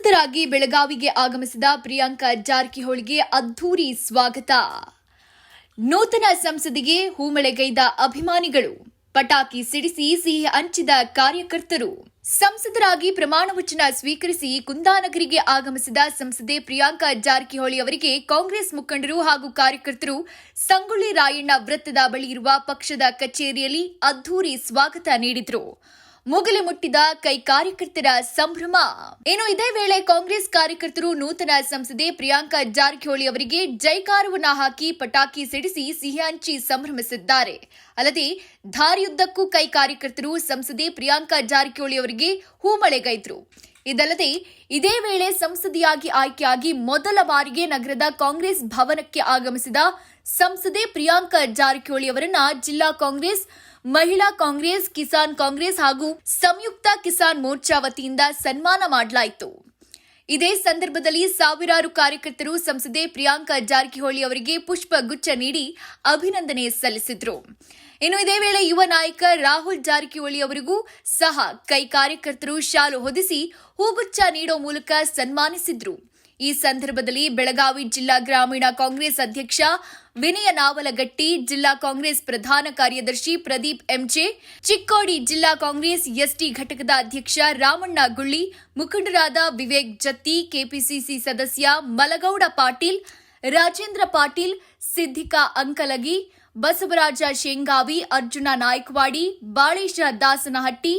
ಸಂಸದರಾಗಿ ಬೆಳಗಾವಿಗೆ ಆಗಮಿಸಿದ ಪ್ರಿಯಾಂಕಾ ಜಾರಕಿಹೊಳಿಗೆ ಅದ್ಧೂರಿ ಸ್ವಾಗತ. ನೂತನ ಸಂಸದಿಗೆ ಹೂಮಳೆಗೈದ ಅಭಿಮಾನಿಗಳು ಪಟಾಕಿ ಸಿಡಿಸಿ ಸಿಹಿ ಹಂಚಿದ ಕಾರ್ಯಕರ್ತರು. ಸಂಸದರಾಗಿ ಪ್ರಮಾಣ ವಚನ ಸ್ವೀಕರಿಸಿ ಕುಂದಾನಗರಿಗೆ ಆಗಮಿಸಿದ ಸಂಸದೆ ಪ್ರಿಯಾಂಕಾ ಜಾರಕಿಹೊಳಿ ಅವರಿಗೆ ಕಾಂಗ್ರೆಸ್ ಮುಖಂಡರು ಹಾಗೂ ಕಾರ್ಯಕರ್ತರು ಸಂಗೊಳ್ಳಿ ರಾಯಣ್ಣ ವೃತ್ತದ ಬಳಿ ಪಕ್ಷದ ಕಚೇರಿಯಲ್ಲಿ ಅದ್ದೂರಿ ಸ್ವಾಗತ ನೀಡಿದರು. ಮುಗಿಲು ಮುಟ್ಟಿದ ಕೈ ಕಾರ್ಯಕರ್ತರ ಸಂಭ್ರಮ. ಇನ್ನು ಇದೇ ವೇಳೆ ಕಾಂಗ್ರೆಸ್ ಕಾರ್ಯಕರ್ತರು ನೂತನ ಸಂಸದೆ ಪ್ರಿಯಾಂಕಾ ಜಾರಕಿಹೊಳಿ ಅವರಿಗೆ ಜೈಕಾರವನ್ನ ಹಾಕಿ ಪಟಾಕಿ ಸಿಡಿಸಿ ಸಿಹಿಯಾಂಚಿ ಸಂಭ್ರಮಿಸಿದ್ದಾರೆ. ಅಲ್ಲದೆ ದಾರಿಯುದ್ದಕ್ಕೂ ಕೈ ಕಾರ್ಯಕರ್ತರು ಸಂಸದೆ ಪ್ರಿಯಾಂಕಾ ಜಾರಕಿಹೊಳಿ ಅವರಿಗೆ ಹೂಮಳೆಗೈದ್ರು. ಇದಲ್ಲದೆ ಇದೇ ವೇಳೆ ಸಂಸದಿಯಾಗಿ ಆಯ್ಕೆಯಾಗಿ ಮೊದಲ ಬಾರಿಗೆ ನಗರದ ಕಾಂಗ್ರೆಸ್ ಭವನಕ್ಕೆ ಆಗಮಿಸಿದ ಸಂಸದೆ ಪ್ರಿಯಾಂಕಾ ಜಾರಕಿಹೊಳಿ ಅವರನ್ನ ಜಿಲ್ಲಾ ಕಾಂಗ್ರೆಸ್ ಮಹಿಳಾ ಕಾಂಗ್ರೆಸ್, ಕಿಸಾನ್ ಕಾಂಗ್ರೆಸ್ ಹಾಗೂ ಸಂಯುಕ್ತ ಕಿಸಾನ್ ಮೋರ್ಚಾ ವತಿಯಿಂದ ಸನ್ಮಾನ ಮಾಡಲಾಯಿತು. ಇದೇ ಸಂದರ್ಭದಲ್ಲಿ ಸಾವಿರಾರು ಕಾರ್ಯಕರ್ತರು ಸಂಸದೆ ಪ್ರಿಯಾಂಕಾ ಜಾರಕಿಹೊಳಿ ಅವರಿಗೆ ಪುಷ್ಪ ಗುಚ್ಛ ನೀಡಿ ಅಭಿನಂದನೆ ಸಲ್ಲಿಸಿದರು. ಇನ್ನು ಇದೇ ವೇಳೆ ಯುವ ನಾಯಕ ರಾಹುಲ್ ಜಾರಕಿಹೊಳಿ ಅವರಿಗೂ ಸಹ ಕೈ ಕಾರ್ಯಕರ್ತರು ಶಾಲು ಹೊದಿಸಿ ಹೂಗುಚ್ಛ ನೀಡೋ ಮೂಲಕ ಸನ್ಮಾನಿಸಿದ್ರು. ಈ ಸಂದರ್ಭದಲ್ಲಿ ಬೆಳಗಾವಿ ಜಿಲ್ಲಾ ಗ್ರಾಮೀಣ ಕಾಂಗ್ರೆಸ್ ಅಧ್ಯಕ್ಷ ವಿನಯ ನಾವಲಗಟ್ಟಿ, ಜಿಲ್ಲಾ ಕಾಂಗ್ರೆಸ್ ಪ್ರಧಾನ ಕಾರ್ಯದರ್ಶಿ ಪ್ರದೀಪ್ ಎಂಜೆ, ಚಿಕ್ಕೋಡಿ ಜಿಲ್ಲಾ ಕಾಂಗ್ರೆಸ್ ಎಸ್ಟಿ ಘಟಕದ ಅಧ್ಯಕ್ಷ ರಾಮಣ್ಣ ಗುಳ್ಳಿ, ಮುಖಂಡರಾದ ವಿವೇಕ್ ಜತ್ತಿ, ಕೆಪಿಸಿಸಿ ಸದಸ್ಯ ಮಲಗೌಡ ಪಾಟೀಲ್, ರಾಜೇಂದ್ರ ಪಾಟೀಲ್ ಸಿದ್ದಿಕಾ ಅಂಕಲಗಿ, ಬಸವರಾಜ ಶೇಂಗಾವಿ, ಅರ್ಜುನ ನಾಯ್ಕವಾಡಿ ಬಾಳೇಶ ದಾಸನಹಟ್ಟಿ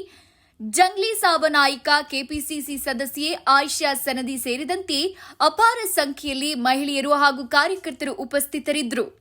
ಜಂಗ್ಲಿ ಸಾಬನಾಯಿಕ ಕೆಪಿಸಿಸಿ ಸದಸ್ಯೆ ಆಯಿಷಾ ಸನದಿ ಸೇರಿದಂತೆ ಅಪಾರ ಸಂಖ್ಯೆಯಲ್ಲಿ ಮಹಿಳೆಯರು ಹಾಗೂ ಕಾರ್ಯಕರ್ತರು ಉಪಸ್ಥಿತರಿದ್ದರು.